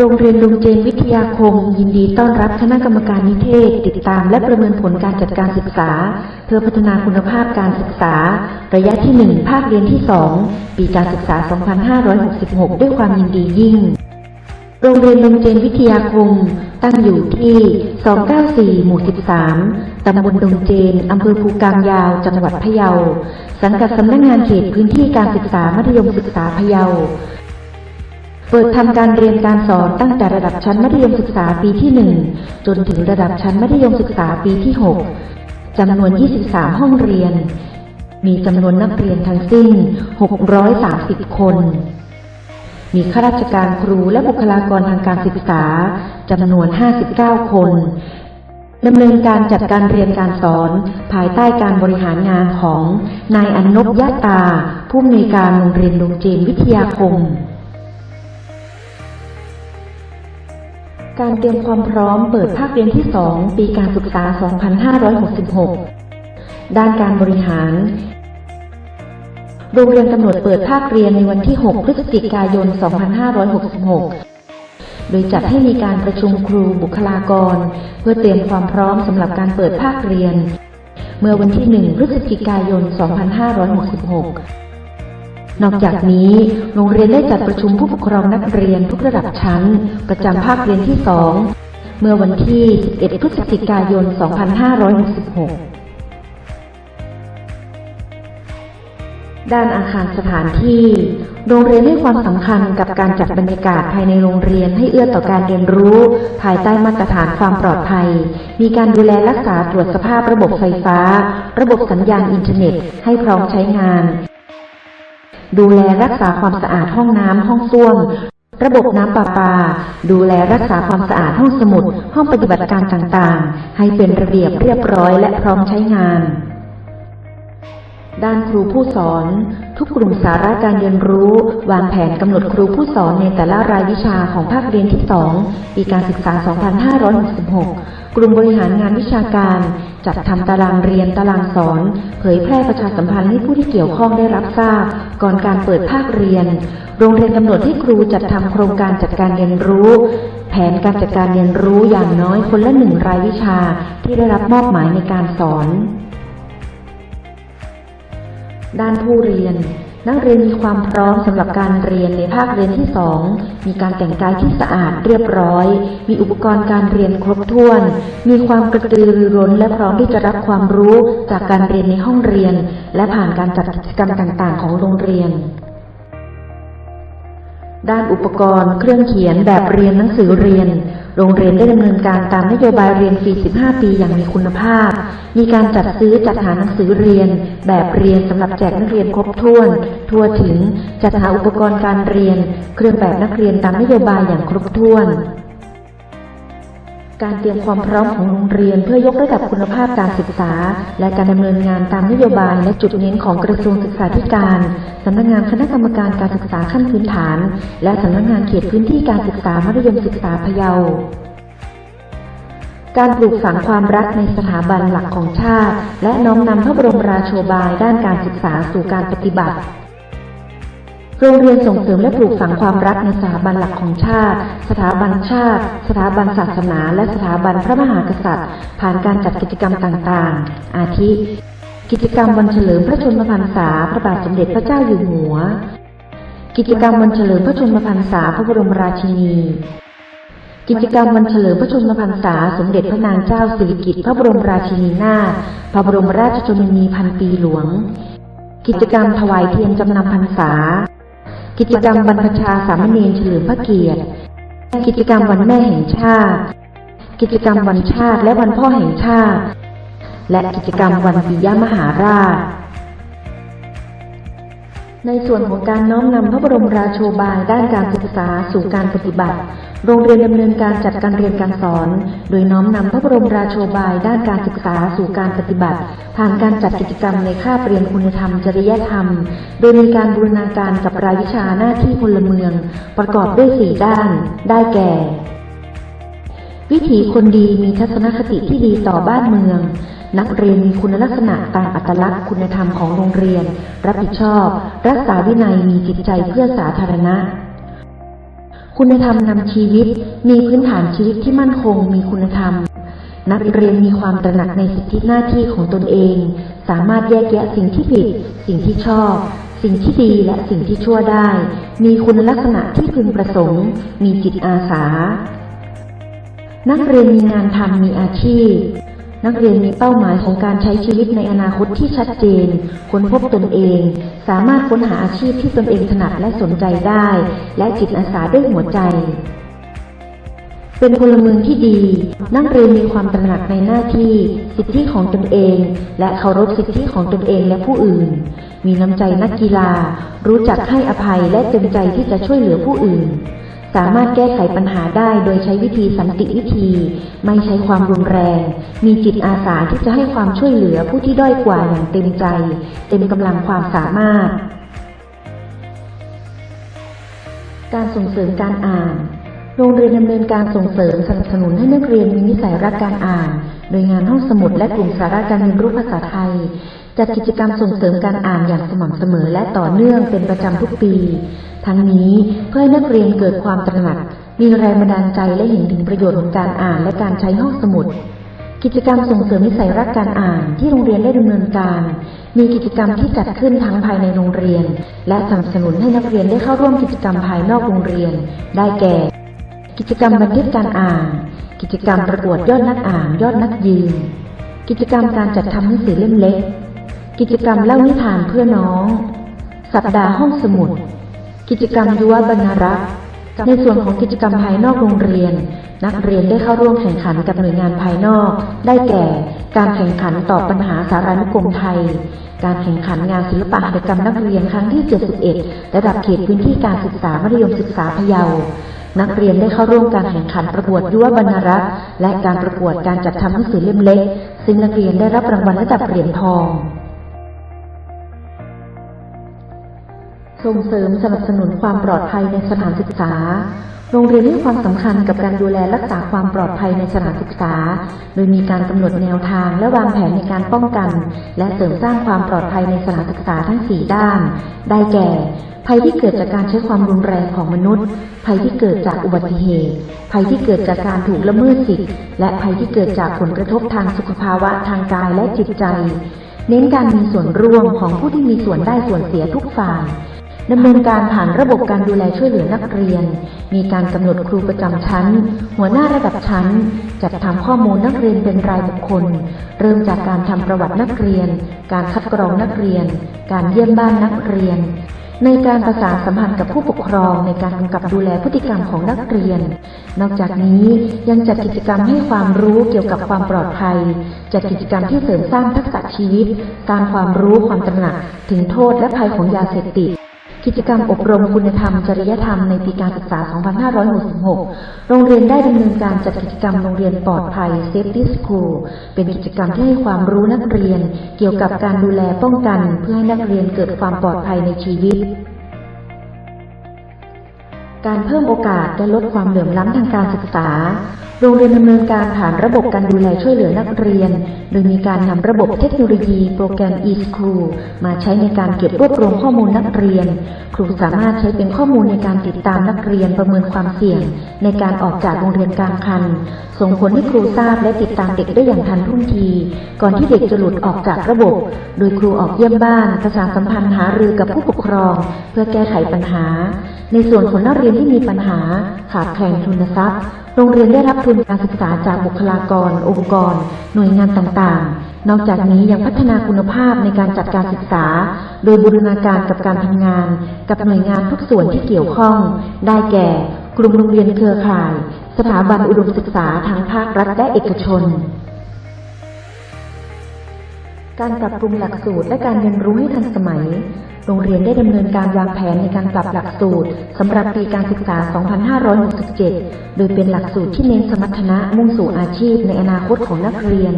โรงเรียนลุงเจนวิทยาคม ยินดีต้อนรับคณะกรรมการนิเทศ ติดตามและประเมินผลการจัดการศึกษา เพื่อพัฒนาคุณภาพการศึกษา ระยะที่ 1 ภาคเรียนที่ 2 ปีการศึกษา 2566 ด้วยความยินดียิ่ง โรงเรียนลุงเจนวิทยาคม ตั้งอยู่ที่ 294 หมู่ 13 ตำบลดงเจน อำเภอภูกามยาว จังหวัดพะเยา สังกัดสำนักงานเขตพื้นที่การศึกษามัธยมศึกษาพะเยา เปิดทำการเรียนการสอนตั้งแต่ระดับชั้นมัธยมศึกษาปีที่ 1 จนถึงระดับชั้นมัธยมศึกษาปีที่ 6 จำนวน 23 ห้องเรียน มีจำนวนนักเรียนทั้งสิ้น 630 คน มีข้าราชการครูและบุคลากรทางการศึกษาจำนวน 59 คนดำเนินการจัดการเรียนการสอนภายใต้การบริหารงานของนายอนนบยะตา ผู้อำนวยการโรงเรียนลุงเจนวิทยาคม การเตรียมความพร้อมเปิดภาคเรียนที่ 2 ปีการศึกษา 2566 ด้านการบริหาร โรงเรียนกำหนดเปิดภาคเรียนในวันที่ 6 พฤศจิกายน 2566 โดยจัดให้มีการประชุมครูบุคลากร เพื่อเตรียมความพร้อมสำหรับการเปิดภาคเรียน เมื่อวันที่ 1 พฤศจิกายน 2566 นอกจากนี้โรงเรียนได้จัดประชุมผู้ปกครองนักเรียนทุกระดับชั้น ประจำภาคเรียนที่ 2 เมื่อวันที่ 11 พฤศจิกายน 2566ด้านอาคารสถานที่ โรงเรียนให้ความสำคัญกับการจัดบรรยากาศภายในโรงเรียนให้เอื้อต่อการเรียนรู้ ภายใต้มาตรฐานความปลอดภัย มีการดูแลรักษาตรวจสภาพระบบไฟฟ้า ระบบสัญญาณอินเทอร์เน็ต ให้พร้อมใช้งาน ดูแลรักษาความสะอาดห้องน้ำห้องส้วม ระบบน้ำประปา ดูแลรักษาความสะอาดห้องสมุด ห้องปฏิบัติการต่างๆ ให้เป็นระเบียบเรียบร้อยและพร้อมใช้งาน ด้านครูผู้สอน ทุกกลุ่มสาระการเรียนรู้ วางแผนกำหนดครูผู้สอนในแต่ละรายวิชาของภาคเรียนที่ 2 ปีการศึกษา 2566 กลุ่มบริหารงานวิชาการ จัดทำตารางเรียนตารางสอน เผยแพร่ประชาสัมพันธ์ให้ผู้ที่เกี่ยวข้องได้รับทราบ ก่อนการเปิดภาคเรียน โรงเรียนกำหนดให้ครูจัดทำโครงการจัดการเรียนรู้ แผนการจัดการเรียนรู้อย่างน้อยคนละหนึ่งรายวิชาที่ได้รับมอบหมายในการสอน ด้านผู้เรียน นักเรียนมีความพร้อมสำหรับการเรียนในภาคเรียนที่ 2 มีการแต่งกายที่สะอาดเรียบร้อย มีอุปกรณ์การเรียนครบถ้วน มีความกระตือรือร้นและพร้อมที่จะรับความรู้จากการเรียนในห้องเรียน และผ่านการจัดกิจกรรมต่าง ๆ ของโรงเรียนด้านอุปกรณ์เครื่องเขียนแบบเรียนหนังสือเรียน โรงเรียนได้ดำเนินการตามนโยบายเรียนฟรี 15 ปีอย่างมีคุณภาพ มีการจัดซื้อจัดหาหนังสือเรียน แบบเรียนสำหรับแจกนักเรียนครบถ้วน ทั่วถึง จัดหาอุปกรณ์การเรียน เครื่องแบบนักเรียนตามนโยบายอย่างครบถ้วน การเตรียมความพร้อมของโรงเรียนเพื่อยกระดับคุณภาพการศึกษา และการดำเนินงานตามนโยบายและจุดเน้นของกระทรวงศึกษาธิการสำนักงานคณะกรรมการการศึกษาขั้นพื้นฐาน และสำนักงานเขตพื้นที่การศึกษามัธยมศึกษาพะเยา การปลูกฝังความรักในสถาบันหลักของชาติ และน้อมนำพระบรมราโชบายด้านการศึกษาสู่การปฏิบัติ โรงเรียนส่งเสริมและปลูกฝังความรักในสถาบันหลักของชาติ สถาบันชาติ สถาบันศาสนา และสถาบันพระมหากษัตริย์ ผ่านการจัดกิจกรรมต่างๆ อาทิ กิจกรรมวันเฉลิมพระชนมพรรษาพระบาทสมเด็จพระเจ้าอยู่หัว กิจกรรมวันเฉลิมพระชนมพรรษาพระบรมราชินี กิจกรรมวันเฉลิมพระชนมพรรษาสมเด็จพระนางเจ้าสิริกิติ์พระบรมราชินีนาถพระบรมราชชนนีพันปีหลวง กิจกรรมถวายเทียนจำนำพรรษา กิจกรรมบรรพชาสามเณรเฉลิมพระเกียรติ กิจกรรมวันแม่แห่งชาติ กิจกรรมวันชาติและวันพ่อแห่งชาติ และกิจกรรมวันปิยมหาราช ในส่วนของการน้อมนำพระบรมราโชบายด้านการศึกษาสู่การปฏิบัติ โรงเรียนดำเนินการจัดการเรียนการสอน โดยน้อมนำพระบรมราโชบายด้านการศึกษาสู่การปฏิบัติ ผ่านการจัดกิจกรรมในค่าเรียนคุณธรรมจริยธรรม โดยมีการบูรณาการกับรายวิชาหน้าที่พลเมือง ประกอบด้วยสี่ด้าน ได้แก่ วิถีคนดีมีทัศนคติที่ดีต่อบ้านเมือง นักเรียนมีคุณลักษณะตามอัตลักษณ์คุณธรรมของโรงเรียน รับผิดชอบ รักษาวินัยมีจิตใจเพื่อสาธารณะ คุณธรรมนำชีวิต มีพื้นฐานชีวิตที่มั่นคง มีคุณธรรม นักเรียนมีความตระหนักในสิทธิหน้าที่ของตนเอง สามารถแยกแยะสิ่งที่ผิด สิ่งที่ชอบ สิ่งที่ดีและสิ่งที่ชั่วได้ มีคุณลักษณะที่พึงประสงค์ มีจิตอาสา นักเรียนมีงานทำมีอาชีพ นักเรียนมีเป้าหมายของการใช้ชีวิตในอนาคตที่ชัดเจน ค้นพบตนเอง สามารถค้นหาอาชีพที่ตนเองถนัดและสนใจได้ และจิตอาสาด้วยหัวใจ เป็นพลเมืองที่ดี นักเรียนมีความตระหนักในหน้าที่ สิทธิของตนเอง และเคารพสิทธิของตนเองและผู้อื่น มีน้ำใจนักกีฬา รู้จักให้อภัยและเต็มใจที่จะช่วยเหลือผู้อื่น สามารถแก้ไขปัญหาได้โดยใช้วิธีสันติวิธี ไม่ใช้ความรุนแรง มีจิตอาสาที่จะให้ความช่วยเหลือผู้ที่ด้อยกว่าอย่างเต็มใจ เต็มกำลังความสามารถ การส่งเสริมการอ่าน โรงเรียนดำเนินการส่งเสริมสนับสนุนให้นักเรียนมีนิสัยรักการอ่าน โดยงานห้องสมุดและกลุ่มสาระการเรียนรู้ภาษาไทย จัดกิจกรรมส่งเสริมการอ่านอย่างสม่ำเสมอและต่อเนื่องเป็นประจำทุกปี ทั้งนี้เพื่อให้นักเรียนเกิดความตระหนัก มีแรงบันดาลใจและเห็นถึงประโยชน์ของการอ่านและการใช้ห้องสมุดกิจกรรมส่งเสริมนิสัยรักการอ่านที่โรงเรียนได้ดำเนินการ มีกิจกรรมที่จัดขึ้นทั้งภายในโรงเรียน และสนับสนุนให้นักเรียนได้เข้าร่วมกิจกรรมภายนอกโรงเรียน ได้แก่ กิจกรรมบันทึกการอ่าน กิจกรรมประกวดยอดนักอ่าน ยอดนักยืน กิจกรรมการจัดทำหนังสือเล่มเล็ก กิจกรรมเล่านิทานเพื่อน้อง สัปดาห์ห้องสมุด กิจกรรมยุวบรรณรักษ์ในส่วนของกิจกรรมภายนอกโรงเรียน นักเรียนได้เข้าร่วมแข่งขันกับหน่วยงานภายนอก ได้แก่ การแข่งขันตอบปัญหาสารานุกรมไทย การแข่งขันงานศิลปะหัตถกรรมนักเรียนครั้งที่ 71 ระดับเขตพื้นที่การศึกษามัธยมศึกษาพะเยา นักเรียนได้เข้าร่วมการแข่งขันประกวดยุวบรรณรักษ์และการประกวดการจัดทำหนังสือเล่มเล็ก ซึ่งนักเรียนได้รับรางวัลระดับเหรียญทอง ส่งเสริมสนับสนุนความปลอดภัยในสถานศึกษา โรงเรียนให้ความสำคัญกับการดูแลรักษาความปลอดภัยในสถานศึกษา โดยมีการกำหนดแนวทางและวางแผนในการป้องกัน และเสริมสร้างความปลอดภัยในสถานศึกษาทั้ง 4 ด้าน ได้แก่ ภัยที่เกิดจากการใช้ความรุนแรงของมนุษย์ ภัยที่เกิดจากอุบัติเหตุ ภัยที่เกิดจากการถูกละเมิดสิทธิและภัยที่เกิดจากผลกระทบทางสุขภาวะทางกายและจิตใจ เน้นการมีส่วนร่วมของผู้ที่มีส่วนได้ส่วนเสียทุกฝ่าย ดำเนินการผ่านระบบการดูแลช่วยเหลือนักเรียน มีการกำหนดครูประจำชั้น หัวหน้าระดับชั้น จัดทำข้อมูลนักเรียนเป็นรายบุคคล เริ่มจากการทำประวัตินักเรียน การคัดกรองนักเรียน การเยี่ยมบ้านนักเรียน ในการประสานสัมพันธ์กับผู้ปกครองในการกำกับดูแลพฤติกรรมของนักเรียน นอกจากนี้ยังจัดกิจกรรมให้ความรู้เกี่ยวกับความปลอดภัย จัดกิจกรรมที่เสริมสร้างทักษะชีวิต การความรู้ความตระหนัก ถึงโทษและภัยของยาเสพติด กิจกรรมอบรมคุณธรรม จริยธรรมในปีการศึกษา 2566 โรงเรียนได้ดำเนินการจัดกิจกรรมโรงเรียนปลอดภัย Safety School เป็นกิจกรรมที่ให้ความรู้นักเรียน เกี่ยวกับการดูแลป้องกัน เพื่อให้นักเรียนเกิดความปลอดภัยในชีวิต การเพิ่มโอกาสและลดความเหลื่อมล้ำทางการศึกษา โรงเรียนดำเนินการผ่านระบบการดูแลช่วยเหลือนักเรียน โดยมีการนำระบบเทคโนโลยีโปรแกรม e-school มาใช้ในการเก็บรวบรวมข้อมูลนักเรียน ครูสามารถใช้เป็นข้อมูลในการติดตามนักเรียนประเมินความเสี่ยง ในการออกจากโรงเรียนกลางคัน ส่งผลให้ครูทราบและติดตามเด็กได้อย่างทันท่วงที ก่อนที่เด็กจะหลุดออกจากระบบ โดยครูออกเยี่ยมบ้านประสานสัมพันธ์หารือกับผู้ปกครอง เพื่อแก้ไขปัญหา ในส่วนของนักเรียนที่มีปัญหาขาดแคลนทุนทรัพย์ โรงเรียนได้รับทุนการศึกษาจากบุคลากร องค์กร หน่วยงานต่างๆ นอกจากนี้ยังพัฒนาคุณภาพในการจัดการศึกษา โดยบูรณาการกับการทำงาน กับหน่วยงานทุกส่วนที่เกี่ยวข้อง ได้แก่กลุ่มโรงเรียนเครือข่าย สถาบันอุดมศึกษาทั้งภาครัฐและเอกชนการปรับปรุงหลักสูตรและการเรียนรู้ให้ทันสมัย โรงเรียนได้ดำเนินการวางแผนในการปรับหลักสูตรสำหรับปีการศึกษา 2567 โดยเป็นหลักสูตรที่เน้นสมรรถนะมุ่งสู่อาชีพในอนาคตของนักเรียน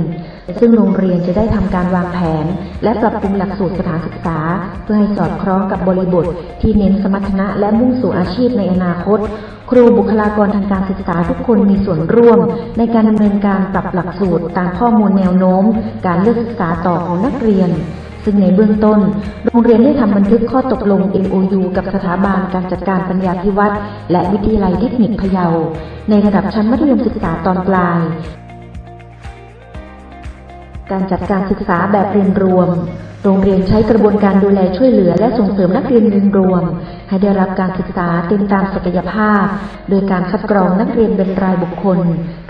ซึ่งโรงเรียนจะได้ทำการวางแผน และปรับปรุงหลักสูตรสถานศึกษา เพื่อให้สอดคล้องกับบริบท ที่เน้นสมรรถนะและมุ่งสู่อาชีพในอนาคต ครูบุคลากรทางการศึกษาทุกคนมีส่วนร่วม ในการดำเนินการปรับหลักสูตรตามข้อมูลแนวโน้ม การเลือกศึกษาต่อของนักเรียน ซึ่งในเบื้องต้น โรงเรียนได้ทำบันทึกข้อตกลง MOU กับสถาบันการจัดการปัญญาพิวัตรและวิทยาลัยเทคนิคพะเยา ในระดับชั้นมัธยมศึกษาตอนปลาย การจัดการศึกษาแบบเรียนรวม โรงเรียนใช้กระบวนการดูแลช่วยเหลือและส่งเสริมนักเรียนเรียนรวม ให้ได้รับการศึกษาเต็มตามศักยภาพ โดยการคัดกรองนักเรียนเป็นรายบุคคล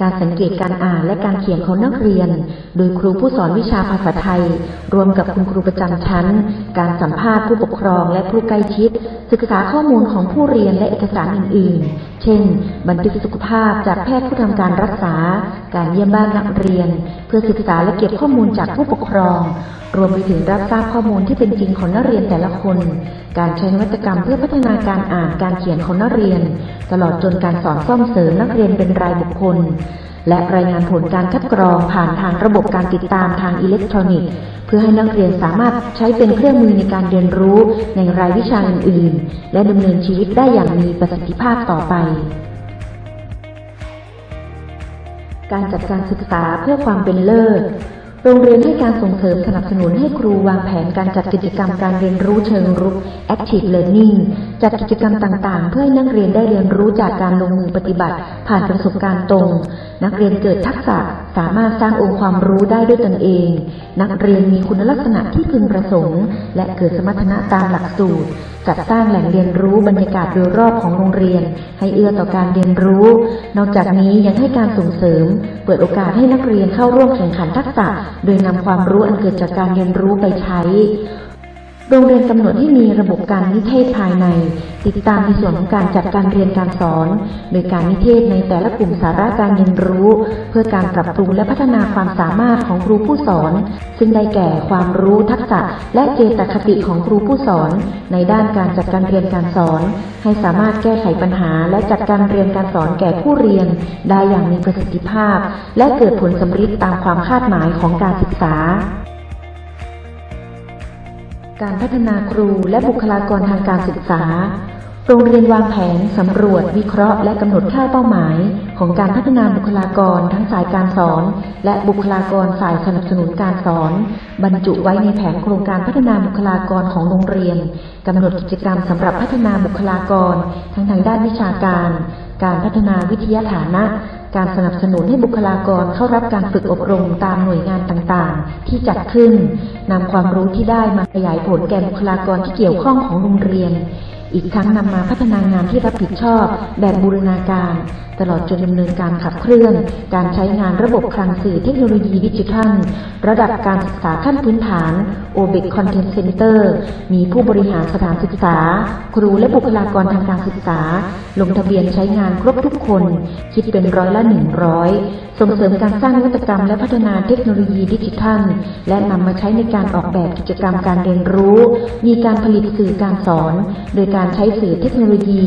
การสังเกตการอ่านและการเขียนของนักเรียน โดยครูผู้สอนวิชาภาษาไทย รวมกับคุณครูประจำชั้น การสัมภาษณ์ผู้ปกครองและผู้ใกล้ชิด ศึกษาข้อมูลของผู้เรียนและเอกสารอื่น ๆ เช่น บันทึกสุขภาพจากแพทย์ผู้ทำการรักษา การเยี่ยมบ้านนักเรียน เพื่อศึกษาและเก็บข้อมูลจากผู้ปกครอง รวมไปถึงรับทราบข้อมูลที่เป็นจริงของนักเรียนแต่ละคน การใช้นวัตกรรมเพื่อพัฒนาการอ่านการเขียนของนักเรียน ตลอดจนการสอนซ่อมเสริมนักเรียนเป็นรายบุคคล และรายงานผลการคัดกรองผ่านทางระบบการติดตามทางอิเล็กทรอนิกส์ เพื่อให้นักเรียนสามารถใช้เป็นเครื่องมือในการเรียนรู้ในรายวิชาอื่นๆ และดำเนินชีวิตได้อย่างมีประสิทธิภาพต่อไป การจัดการศึกษาเพื่อความเป็นเลิศโรงเรียนให้การส่งเสริมสนับสนุนให้ครูวางแผนการจัดกิจกรรมการเรียนรู้เชิงรุก Active Learning จัดกิจกรรมต่างๆ เพื่อให้นักเรียนได้เรียนรู้จากการลงมือปฏิบัติ ผ่านประสบการณ์ตรง นักเรียนเกิดทักษะสามารถสร้างองค์ความรู้ได้ด้วยตนเอง นักเรียนมีคุณลักษณะที่พึงประสงค์ และเกิดสมรรถนะตามหลักสูตร จัดสร้างแหล่งเรียนรู้บรรยากาศโดยรอบของโรงเรียน ให้เอื้อต่อการเรียนรู้ นอกจากนี้ยังให้การส่งเสริม เปิดโอกาสให้นักเรียนเข้าร่วมแข่งขันทักษะ โดยนำความรู้อันเกิดจากการเรียนรู้ไปใช้ โรงเรียนกำหนดให้มีระบบการนิเทศภายใน ติดตามในส่วนของการจัดการเรียนการสอน โดยการนิเทศในแต่ละกลุ่มสาระการเรียนรู้ เพื่อการปรับปรุงและพัฒนาความสามารถของครูผู้สอน ซึ่งได้แก่ความรู้ทักษะ และเจตคติของครูผู้สอน ในด้านการจัดการเรียนการสอน ให้สามารถแก้ไขปัญหา และจัดการเรียนการสอนแก่ผู้เรียน ได้อย่างมีประสิทธิภาพ และเกิดผลสำเร็จตามความคาดหมายของการศึกษา การพัฒนาครูและบุคลากรทางการศึกษา โรงเรียนวางแผน สำรวจ วิเคราะห์ และกำหนดค่าเป้าหมาย ของการพัฒนาบุคลากรทั้งฝ่ายการสอน และบุคลากรฝ่ายสนับสนุนการสอน บรรจุไว้ในแผนโครงการพัฒนาบุคลากรของโรงเรียนกำหนดกิจกรรมสำหรับพัฒนาบุคลากร ทั้งทางด้านวิชาการ การพัฒนาวิทยาฐานะ การสนับสนุนให้บุคลากรเข้ารับการฝึกอบรมตามหน่วยงานต่างๆ ที่จัดขึ้นนำความรู้ที่ได้มาขยายผลแก่บุคลากรที่เกี่ยวข้องของโรงเรียน อีกทั้งนำมาพัฒนางานที่รับผิดชอบแบบบูรณาการ ตลอดจนดำเนินการขับเคลื่อน การใช้งานระบบคลังสื่อเทคโนโลยีดิจิทัล ระดับการศึกษาขั้นพื้นฐาน OBEC Content Center มีผู้บริหารสถานศึกษา ครูและบุคลากรทางการศึกษา ลงทะเบียนใช้งานครบทุกคน คิดเป็นร้อยละหนึ่งร้อยส่งเสริมการสร้างนวัตกรรมและพัฒนาเทคโนโลยีดิจิทัล และนำมาใช้ในการออกแบบกิจกรรมการเรียนรู้ มีการผลิตสื่อการสอน โดยการการใช้สื่อเทคโนโลยี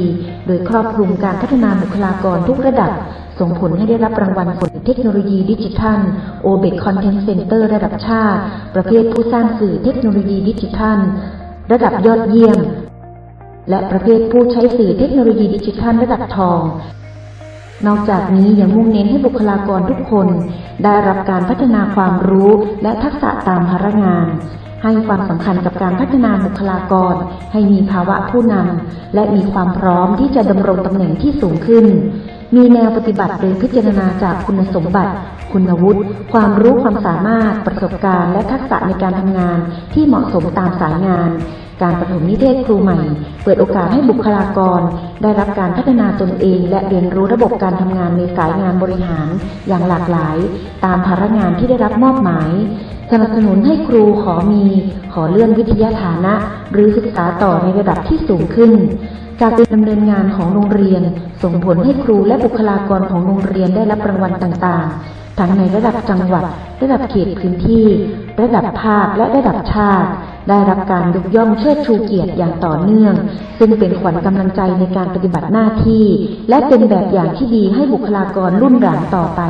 โดยครอบคลุมการพัฒนาบุคลากรทุกระดับ ส่งผลให้ได้รับรางวัลผลเทคโนโลยีดิจิทัล OBEC Content Center ระดับชาติ ประเภทผู้สร้างสื่อเทคโนโลยีดิจิทัล ระดับยอดเยี่ยม และประเภทผู้ใช้สื่อเทคโนโลยีดิจิทัล ระดับทองนอกจากนี้ยังมุ่งเน้นให้บุคลากรทุกคน ได้รับการพัฒนาความรู้และทักษะตามภาระงาน ให้ความสำคัญกับการพัฒนาบุคลากร ให้มีภาวะผู้นำและมีความพร้อมที่จะดำรงตำแหน่งที่สูงขึ้น มีแนวปฏิบัติโดยพิจารณาจากคุณสมบัติ คุณวุฒิ ความรู้ความสามารถ ประสบการณ์ และทักษะในการทำงานที่เหมาะสมตามสายงานการประถมนิเทศครูใหม่ เปิดโอกาสให้บุคลากร ได้รับการพัฒนาตนเอง และเรียนรู้ระบบการทำงานในสายงานบริหาร อย่างหลากหลาย ตามภาระงานที่ได้รับมอบหมาย สนับสนุนให้ครูขอมีขอเลื่อนวิทยาฐานะ หรือศึกษาต่อในระดับที่สูงขึ้นการดำเนินงานของโรงเรียน ส่งผลให้ครูและบุคลากรของโรงเรียนได้รับรางวัลต่างๆ ทั้งในระดับจังหวัด ระดับเขตพื้นที่ ระดับภาคและระดับชาติ ได้รับการยกย่องเชิดชูเกียรติอย่างต่อเนื่อง ซึ่งเป็นขวัญกำลังใจในการปฏิบัติหน้าที่ และเป็นแบบอย่างที่ดีให้บุคลากรรุ่นหลังต่อไป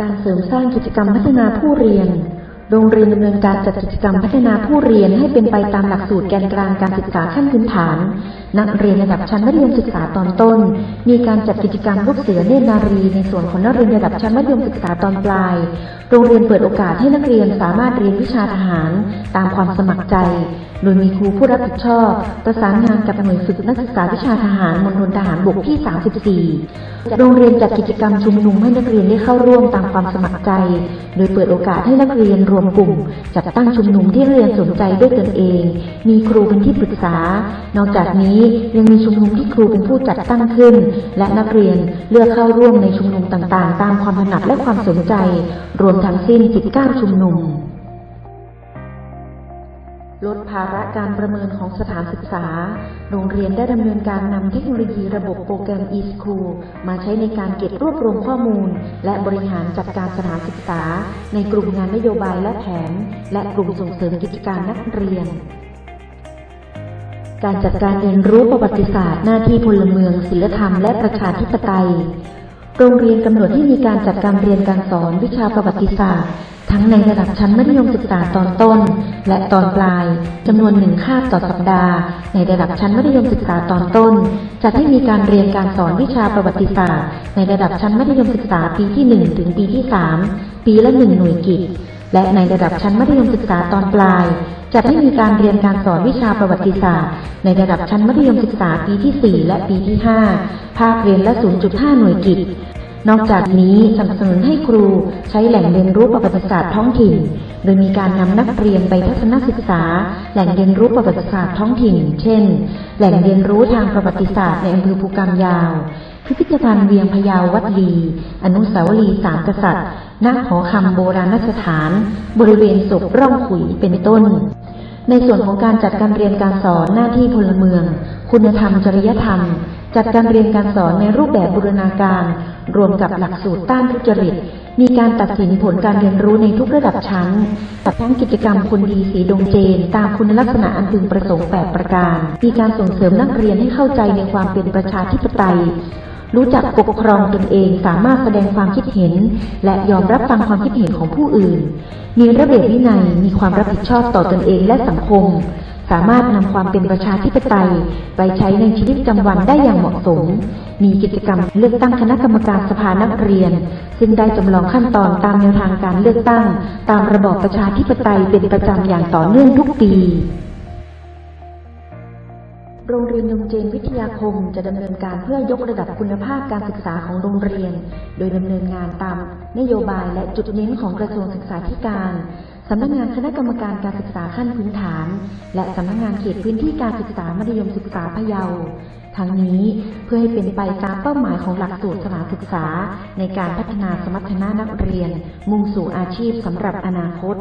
การเสริมสร้างกิจกรรมพัฒนาผู้เรียน โรงเรียนดำเนินการจัดกิจกรรมพัฒนาผู้เรียนให้เป็นไปตามหลักสูตรแกนกลางการศึกษาขั้นพื้นฐาน นักเรียนระดับชั้นมัธยมศึกษาตอนต้น มีการจัดกิจกรรมลูกเสือเนตรนารี ในส่วนของนักเรียนระดับชั้นมัธยมศึกษาตอนปลาย โรงเรียนเปิดโอกาสให้นักเรียนสามารถเรียนวิชาทหาร ตามความสมัครใจ โดยมีครูผู้รับผิดชอบ ประสานงานกับหน่วยฝึกนักศึกษาวิชาทหารมณฑลทหารบกที่ 34 โรงเรียนจัดกิจกรรมชุมนุมให้นักเรียนได้เข้าร่วมตามความสมัครใจ โดยเปิดโอกาสให้นักเรียนรวมกลุ่ม จัดตั้งชุมนุมที่เรียนสนใจด้วยตนเอง มีครูเป็นที่ปรึกษา นอกจากนี้ยังมีชุมนุมที่ครูเป็นผู้จัดตั้งขึ้น และนักเรียนเลือกเข้าร่วมในชุมนุมต่างๆ ตามความถนัดและความสนใจ รวมทั้งสิ้น 19 ชุมนุม ลดภาระการประเมินของสถานศึกษา โรงเรียนได้ดำเนินการนำเทคโนโลยีระบบโปรแกรม e-school มาใช้ในการเก็บรวบรวมข้อมูล และบริหารจัดการสถานศึกษา ในกลุ่มงานนโยบายและแผน และกลุ่มส่งเสริมกิจการนักเรียน การจัดการเรียนรู้ประวัติศาสตร์หน้าที่พลเมืองศิลธรรมและประชาธิปไตยโรงเรียนกำหนดที่มีการจัดการเรียนการสอนวิชาประวัติศาสตร์ ทั้งในระดับชั้นมัธยมศึกษาตอนต้น และตอนปลายจำนวนหนึ่งคาบต่อสัปดาห์ ในระดับชั้นมัธยมศึกษาตอนต้น จัดให้มีการเรียนการสอนวิชาประวัติศาสตร์ ในระดับชั้นมัธยมศึกษาปีที่ 1 ถึงปีที่ 3 ปีละหนึ่งหน่วยกิจ และในระดับชั้นมัธยมศึกษาตอนปลายจัดให้มีการเรียนการสอนวิชาประวัติศาสตร์ ในระดับชั้นมัธยมศึกษาปีที่ 4 และปีที่ 5 ภาคเรียนละ 0.5 หน่วยกิจ นอกจากนี้สนับสนุนให้ครูใช้แหล่งเรียนรู้ประวัติศาสตร์ท้องถิ่น โดยมีการนำนักเรียนไปทัศนศึกษา แหล่งเรียนรู้ประวัติศาสตร์ท้องถิ่น เช่น แหล่งเรียนรู้ทางประวัติศาสตร์ในอำเภอภูกามยาว พิพิธภัณฑ์เวียงพยาววัดลี อนุสาวรีย์สามกษัตริย์ณหอคำโบราณสถาน บริเวณศพร่องขุยเป็นต้นในส่วนของการจัดการเรียนการสอนหน้าที่พลเมือง คุณธรรมจริยธรรม จัดการเรียนการสอนในรูปแบบบูรณาการ รวมกับหลักสูตรต้านทุจริต มีการตัดสินผลการเรียนรู้ในทุกระดับชั้นกับทั้งกิจกรรมคนดีสีดงเจน ตามคุณลักษณะอันพึงประสงค์8ประการ มีการส่งเสริมนักเรียนให้เข้าใจในความเป็นประชาธิปไตยรู้จักปกครองตนเองสามารถแสดงความคิดเห็น และยอมรับฟังความคิดเห็นของผู้อื่น มีระเบียบวินัยมีความรับผิดชอบต่อตนเองและสังคม สามารถนำความเป็นประชาธิปไตยไปใช้ในชีวิตประจำวันได้อย่างเหมาะสม มีกิจกรรมเลือกตั้งคณะกรรมการสภานักเรียน ซึ่งได้จำลองขั้นตอนตามแนวทางการเลือกตั้ง ตามระบอบประชาธิปไตยเป็นประจำอย่างต่อเนื่องทุกปีโรงเรียนยงเจนวิทยาคมจะดำเนินการเพื่อยกระดับคุณภาพการศึกษาของโรงเรียน โดยดำเนินงานตามนโยบายและจุดเน้นของกระทรวงศึกษาธิการ สำนักงานคณะกรรมการการศึกษาขั้นพื้นฐาน และสำนักงานเขตพื้นที่การศึกษามัธยมศึกษาพะเยา ทั้งนี้เพื่อให้เป็นไปตามเป้าหมายของหลักสูตรสถานศึกษา ในการพัฒนาสมรรถนะนักเรียน มุ่งสู่อาชีพสำหรับอนาคต